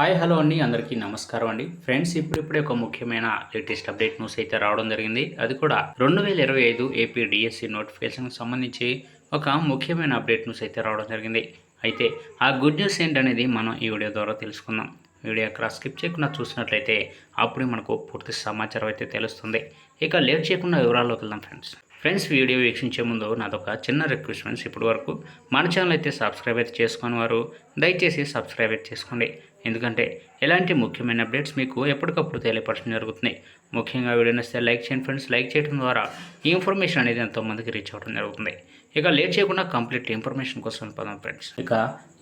Hi hello అండి. అందరికీ నమస్కారం అండి. ఫ్రెండ్స్ ఇప్పుడిప్పుడే ఒక ముఖ్యమైన లేటెస్ట్ అప్డేట్ న్యూస్ అయితే రావడం జరిగింది. అది కూడా రెండు వేల ఇరవై ఐదు ఏపీ డిఎస్సి నోటిఫికేషన్కి సంబంధించి ఒక ముఖ్యమైన అప్డేట్ న్యూస్ అయితే రావడం జరిగింది. అయితే ఆ గుడ్ న్యూస్ ఏంటనేది మనం ఈ వీడియో ద్వారా తెలుసుకుందాం. వీడియో అక్కడ స్కిప్ చేయకుండా చూసినట్లయితే అప్పుడు మనకు పూర్తి సమాచారం అయితే తెలుస్తుంది. ఇక లేట్ చేయకుండా వివరాల్లోకి వెళ్దాం ఫ్రెండ్స్. ఫ్రెండ్స్ వీడియో వీక్షించే ముందు నాదొక చిన్న రిక్వెస్ట్ ఫ్రెండ్స్ ఇప్పటి వరకు మన ఛానల్ అయితే సబ్స్క్రైబ్ అయితే చేసుకుని వారు దయచేసి సబ్స్క్రైబ్ అయితే చేసుకోండి. ఎందుకంటే ఎలాంటి ముఖ్యమైన అప్డేట్స్ మీకు ఎప్పటికప్పుడు తెలియపరచడం జరుగుతుంది. ముఖ్యంగా వీడియో నచ్చితే లైక్ చేయండి ఫ్రెండ్స్ లైక్ చేయడం ద్వారా ఈ ఇన్ఫర్మేషన్ అనేది ఎంతోమందికి రీచ్ అవ్వడం జరుగుతుంది. ఇక లేట్ చేయకుండా కంప్లీట్ ఇన్ఫర్మేషన్ కోసం పదం ఫ్రెండ్స్ ఇక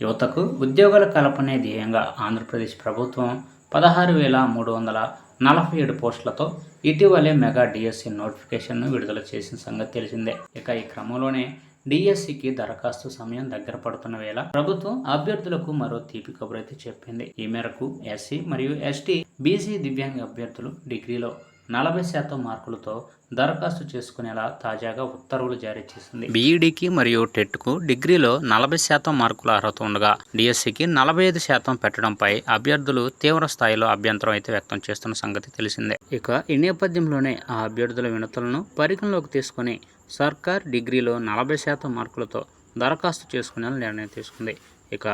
యువతకు ఉద్యోగాల కల్పనే ధ్యేయంగా ఆంధ్రప్రదేశ్ ప్రభుత్వం పదహారు వేల మూడు వందల నలభై ఏడు పోస్టులతో ఇటీవలే మెగా డిఎస్సి నోటిఫికేషన్ను విడుదల చేసిన సంగతి తెలిసిందే. ఇక ఈ క్రమంలోనే డిఎస్సికి దరఖాస్తు సమయం దగ్గర పడుతున్న వేళ ప్రభుత్వం అభ్యర్థులకు మరో తీపి కబురైతే చెప్పింది. ఈ మేరకు ఎస్సీ మరియు ఎస్టీ బీసీ దివ్యాంగ అభ్యర్థులు డిగ్రీలో నలభై శాతం మార్కులతో దరఖాస్తు చేసుకునేలా తాజాగా ఉత్తర్వులు జారీ చేసింది. బీఈడికి మరియు టెట్కు డిగ్రీలో నలభై శాతం మార్కుల అర్హత ఉండగా డిఎస్సికి నలభై ఐదు శాతం పెట్టడంపై అభ్యర్థులు తీవ్ర స్థాయిలో అభ్యంతరం అయితే వ్యక్తం చేస్తున్న సంగతి తెలిసిందే. ఇక ఈ నేపథ్యంలోనే ఆ అభ్యర్థుల వినతులను పరిగణలోకి తీసుకుని సర్కార్ డిగ్రీలో నలభై శాతం మార్కులతో దరఖాస్తు చేసుకునేలా నిర్ణయం తీసుకుంది. ఇక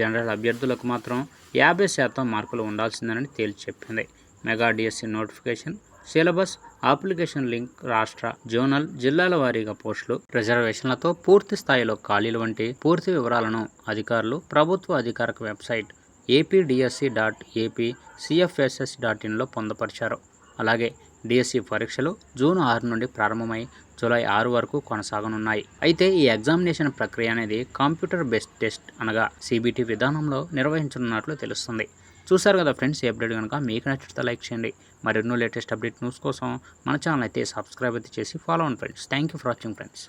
జనరల్ అభ్యర్థులకు మాత్రం యాభై శాతం మార్కులు ఉండాల్సిందని తేల్చి చెప్పింది. Mega DSC notification syllabus application link రాష్ట్ర జోనల్ జిల్లాల వారీగా పోస్టులు రిజర్వేషన్లతో పూర్తి స్థాయిలో ఖాళీలు వంటి పూర్తి వివరాలను అధికారులు ప్రభుత్వ అధికారిక website APDSC dot AP CFSS dot ఇన్లో పొందపరిచారు. అలాగే డిఎస్సి పరీక్షలు జూన్ ఆరు నుండి ప్రారంభమై జూలై ఆరు వరకు కొనసాగనున్నాయి. అయితే ఈ ఎగ్జామినేషన్ ప్రక్రియ అనేది కంప్యూటర్ బేస్డ్ టెస్ట్ అనగా సిబిటి విధానంలో నిర్వహించనున్నట్లు తెలుస్తుంది. చూసారు కదా ఫ్రెండ్స్ ఈ అప్డేట్ కనుక మీకు నచ్చితే లైక్ చేయండి. మరెన్నో లేటెస్ట్ అప్డేట్ న్యూస్ కోసం మన ఛానల్ అయితే సబ్స్క్రైబ్ అయితే చేసి ఫాలో అవ్వండి friends. Thank you for watching friends